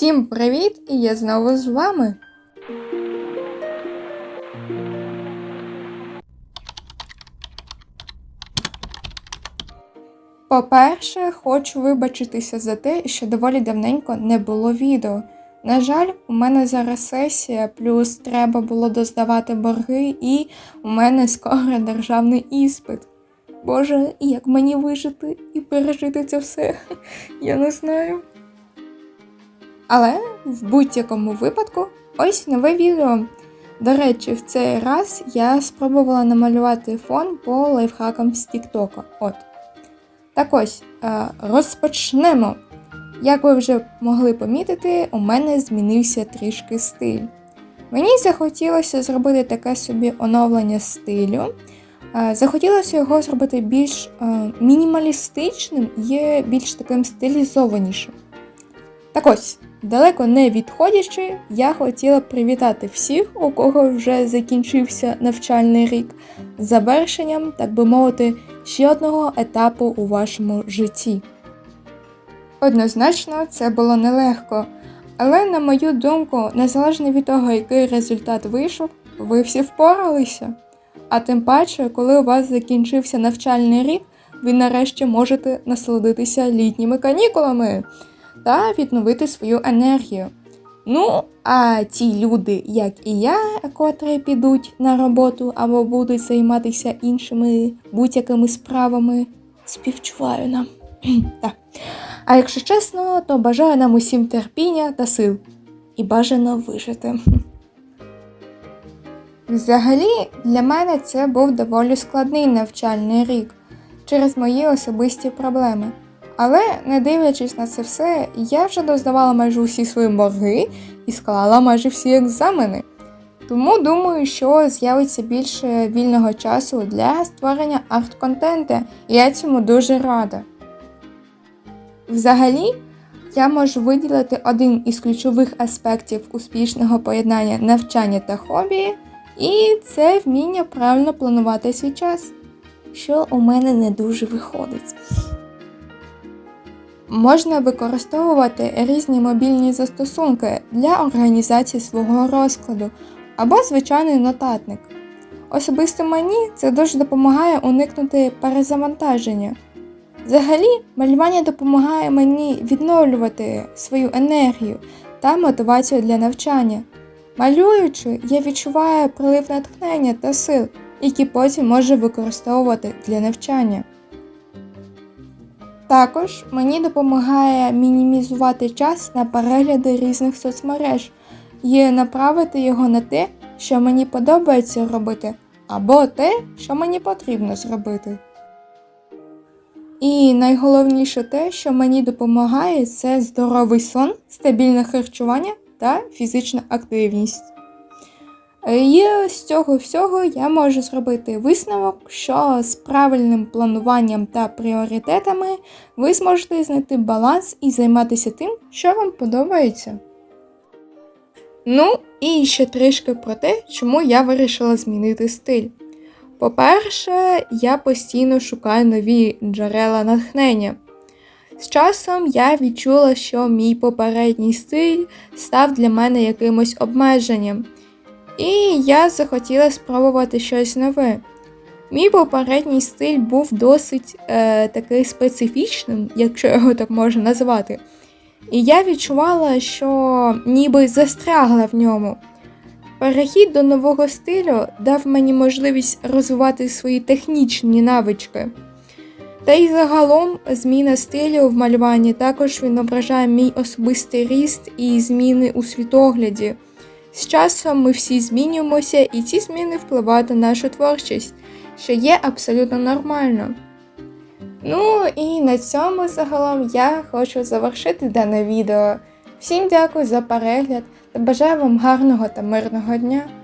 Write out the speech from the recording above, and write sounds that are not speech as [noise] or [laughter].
Всім привіт! І я знову з вами. По-перше, хочу вибачитися за те, що доволі давненько не було відео. На жаль, у мене зараз сесія, плюс треба було доздавати борги, і у мене скоро державний іспит. Боже, як мені вижити і пережити це все, [laughs] я не знаю. Але в будь-якому випадку ось нове відео. До речі, в цей раз я спробувала намалювати фон по лайфхакам з Тіктока. От. Так ось, е, розпочнемо. Як ви вже могли помітити, у мене змінився трішки стиль. Мені захотілося зробити таке собі оновлення стилю. Е, Захотілося його зробити більш е, мінімалістичним і більш таким стилізованішим. Так ось, далеко не відходячи, я хотіла привітати всіх, у кого вже закінчився навчальний рік, з завершенням, так би мовити, ще одного етапу у вашому житті. Однозначно, це було нелегко, але, на мою думку, незалежно від того, який результат вийшов, ви всі впоралися. А тим паче, коли у вас закінчився навчальний рік, ви нарешті можете насолодитися літніми канікулами та відновити свою енергію. Ну, а ті люди, як і я, котрі підуть на роботу або будуть займатися іншими будь-якими справами, співчуваю нам. [clears throat] так. А якщо чесно, то бажаю нам усім терпіння та сил. І бажано вижити. [laughs] Взагалі, для мене це був доволі складний навчальний рік через мої особисті проблеми. Але, не дивлячись на це все, я вже доздавала майже усі свої борги і склала майже всі екзамени. Тому думаю, що з'явиться більше вільного часу для створення арт-контенту, і я цьому дуже рада. Взагалі, я можу виділити один із ключових аспектів успішного поєднання навчання та хобі, і це вміння правильно планувати свій час, що у мене не дуже виходить. Можна використовувати різні мобільні застосунки для організації свого розкладу або звичайний нотатник. Особисто мені це дуже допомагає уникнути перезавантаження. Взагалі, малювання допомагає мені відновлювати свою енергію та мотивацію для навчання. Малюючи, я відчуваю прилив натхнення та сил, які потім можу використовувати для навчання. Також мені допомагає мінімізувати час на перегляди різних соцмереж і направити його на те, що мені подобається робити, або те, що мені потрібно зробити. І найголовніше те, що мені допомагає, це здоровий сон, стабільне харчування та фізична активність. І з цього всього я можу зробити висновок, що з правильним плануванням та пріоритетами ви зможете знайти баланс і займатися тим, що вам подобається. Ну, і ще трішки про те, чому я вирішила змінити стиль. По-перше, я постійно шукаю нові джерела натхнення. З часом я відчула, що мій попередній стиль став для мене якимось обмеженням. І я захотіла спробувати щось нове. Мій попередній стиль був досить е, такий специфічним, якщо його так можна назвати. І я відчувала, що ніби застрягла в ньому. Перехід до нового стилю дав мені можливість розвивати свої технічні навички. Та й загалом зміна стилю в малюванні також відображає мій особистий ріст і зміни у світогляді. З часом ми всі змінюємося, і ці зміни впливають на нашу творчість, що є абсолютно нормально. Ну і на цьому загалом я хочу завершити дане відео. Всім дякую за перегляд та бажаю вам гарного та мирного дня!